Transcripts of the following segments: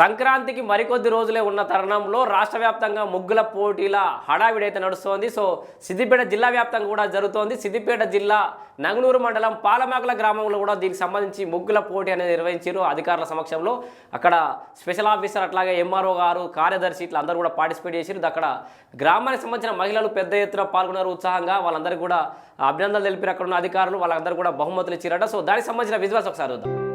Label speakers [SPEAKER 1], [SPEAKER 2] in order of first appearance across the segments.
[SPEAKER 1] సంక్రాంతికి మరికొద్ది రోజులే ఉన్న తరుణంలో రాష్ట్ర వ్యాప్తంగా ముగ్గుల పోటీల హడావిడైతే నడుస్తోంది. సో సిద్దిపేట జిల్లా వ్యాప్తంగా కూడా జరుగుతోంది. సిద్దిపేట జిల్లా నంగనూరు మండలం పాలమాకుల గ్రామంలో కూడా దీనికి సంబంధించి ముగ్గుల పోటీ అనేది నిర్వహించారు అధికారుల సమక్షంలో. అక్కడ స్పెషల్ ఆఫీసర్ అట్లాగే ఎంఆర్ఓ గారు కార్యదర్శి ఇట్లా అందరూ కూడా పార్టిసిపేట్ చేశారు. అక్కడ గ్రామానికి సంబంధించిన మహిళలు పెద్ద ఎత్తున పాల్గొన్నారు ఉత్సాహంగా. వాళ్ళందరికీ కూడా అభినందనలు తెలిపారు అక్కడ ఉన్న అధికారులు. వాళ్ళందరూ కూడా బహుమతులు ఇచ్చారట. సో దానికి సంబంధించిన విజువల్స్ ఒకసారి చూద్దాం.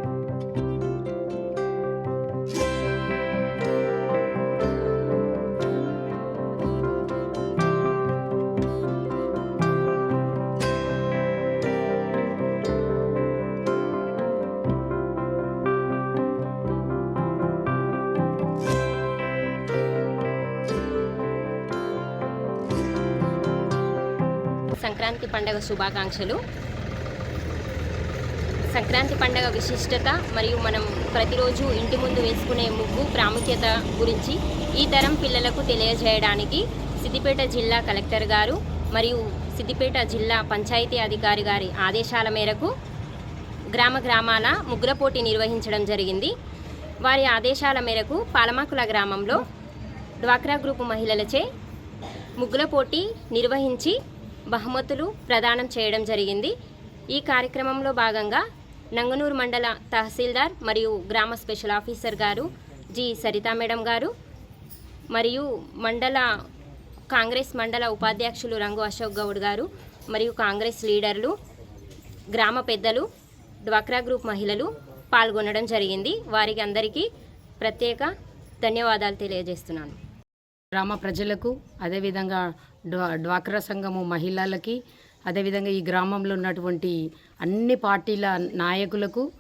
[SPEAKER 2] సంక్రాంతి పండగ శుభాకాంక్షలు. సంక్రాంతి పండగ విశిష్టత మరియు మనం ప్రతిరోజు ఇంటి ముందు వేసుకునే ముగ్గు ప్రాముఖ్యత గురించి ఈ తరం పిల్లలకు తెలియజేయడానికి సిద్దిపేట జిల్లా కలెక్టర్ గారు మరియు సిద్దిపేట జిల్లా పంచాయతీ అధికారి గారి ఆదేశాల మేరకు గ్రామ గ్రామాల ముగ్గుల పోటీ నిర్వహించడం జరిగింది. వారి ఆదేశాల మేరకు పాలమాకుల గ్రామంలో డ్వాక్రా గ్రూపు మహిళలచే ముగ్గుల పోటీ నిర్వహించి బహుమతులు ప్రదానం చేయడం జరిగింది. ఈ కార్యక్రమంలో భాగంగా నంగనూరు మండల తహసీల్దార్ మరియు గ్రామ స్పెషల్ ఆఫీసర్ గారు జి సరితా మేడం గారు మరియు మండల కాంగ్రెస్ మండల ఉపాధ్యక్షులు రంగు అశోక్ గౌడ్ గారు మరియు కాంగ్రెస్ లీడర్లు గ్రామ పెద్దలు డ్వాక్రా గ్రూప్ మహిళలు పాల్గొనడం జరిగింది. వారికి అందరికీ ప్రత్యేక ధన్యవాదాలు తెలియజేస్తున్నాను.
[SPEAKER 3] గ్రామ ప్రజలకు అదేవిధంగా డ్వాక్రా సంఘము మహిళలకి అదేవిధంగా ఈ గ్రామంలో ఉన్నటువంటి అన్ని పార్టీల నాయకులకు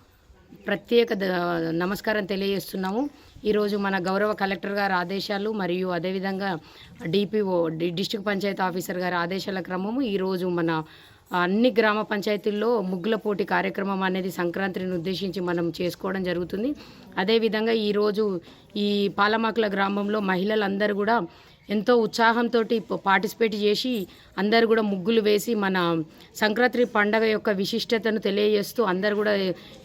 [SPEAKER 3] ప్రత్యేక ద- నమస్కారం తెలియజేస్తున్నాము. ఈరోజు మన గౌరవ కలెక్టర్ గారి ఆదేశాలు మరియు అదేవిధంగా డిపిఓ డిస్టిక్ పంచాయతీ ఆఫీసర్ గారి ఆదేశాల క్రమము ఈరోజు మన అన్ని గ్రామ పంచాయతీల్లో ముగ్గుల పోటీ కార్యక్రమం అనేది సంక్రాంతిని ఉద్దేశించి మనం చేసుకోవడం జరుగుతుంది. అదేవిధంగా ఈరోజు ఈ పాలమాకుల గ్రామంలో మహిళలందరూ కూడా ఎంతో ఉత్సాహంతో పార్టిసిపేట్ చేసి అందరు కూడా ముగ్గులు వేసి మన సంక్రాంతి పండగ యొక్క విశిష్టతను తెలియజేస్తూ అందరు కూడా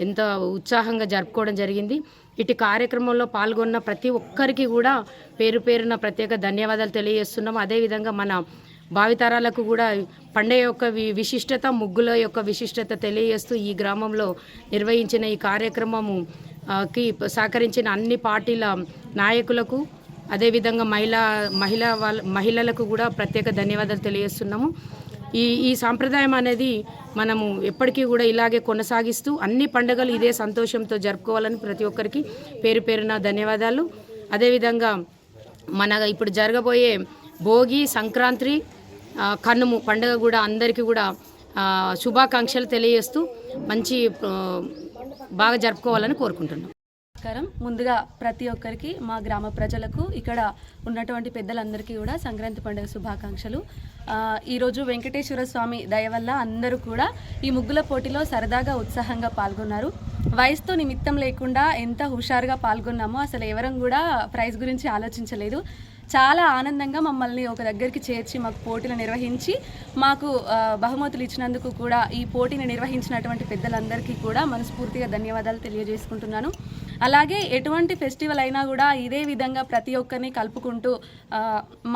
[SPEAKER 3] ఎంతో ఉత్సాహంగా జరుపుకోవడం జరిగింది. ఇటు కార్యక్రమంలో పాల్గొన్న ప్రతి ఒక్కరికి కూడా పేరు పేరున ప్రత్యేక ధన్యవాదాలు తెలియజేస్తున్నాం. అదేవిధంగా మన భావితరాలకు కూడా పండగ యొక్క వి- విశిష్టత ముగ్గుల యొక్క విశిష్టత తెలియజేస్తూ ఈ గ్రామంలో నిర్వహించిన ఈ కార్యక్రమము కి సహకరించిన అన్ని పార్టీల నాయకులకు అదేవిధంగా మహిళా మహిళా వాళ్ళ మహిళలకు కూడా ప్రత్యేక ధన్యవాదాలు తెలియజేస్తున్నాము. ఈ ఈ సాంప్రదాయం అనేది మనము ఎప్పటికీ కూడా ఇలాగే కొనసాగిస్తూ అన్ని పండుగలు ఇదే సంతోషంతో జరుపుకోవాలని ప్రతి ఒక్కరికి పేరు పేరున ధన్యవాదాలు. అదేవిధంగా మన ఇప్పుడు జరగబోయే భోగి సంక్రాంతి కన్నుము కనుము పండుగ కూడా అందరికీ కూడా శుభాకాంక్షలు తెలియజేస్తూ మంచి బాగా జరుపుకోవాలని కోరుకుంటున్నాం.
[SPEAKER 4] నమస్కారం. ముందుగా ప్రతి ఒక్కరికి మా గ్రామ ప్రజలకు ఇక్కడ ఉన్నటువంటి పెద్దలందరికీ కూడా సంక్రాంతి పండుగ శుభాకాంక్షలు. ఈరోజు వెంకటేశ్వర స్వామి దయ వల్ల అందరూ కూడా ఈ ముగ్గుల పోటీలో సరదాగా ఉత్సాహంగా పాల్గొన్నారు. వయసుతో నిమిత్తం లేకుండా ఎంత హుషారుగా పాల్గొన్నామో అసలు ఎవరం కూడా ప్రైజ్ గురించి ఆలోచించలేదు. చాలా ఆనందంగా మమ్మల్ని ఒక దగ్గరికి చేర్చి మాకు పోటీలు నిర్వహించి మాకు బహుమతులు ఇచ్చినందుకు కూడా ఈ పోటీని నిర్వహించినటువంటి పెద్దలందరికీ కూడా మనస్ఫూర్తిగా ధన్యవాదాలు తెలియజేసుకుంటున్నాను. అలాగే ఎటువంటి ఫెస్టివల్ అయినా కూడా ఇదే విధంగా ప్రతి ఒక్కరిని కలుపుకుంటూ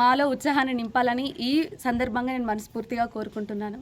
[SPEAKER 4] మాలో ఉత్సాహాన్ని నింపాలని ఈ సందర్భంగా నేను మనస్ఫూర్తిగా కోరుకుంటున్నాను.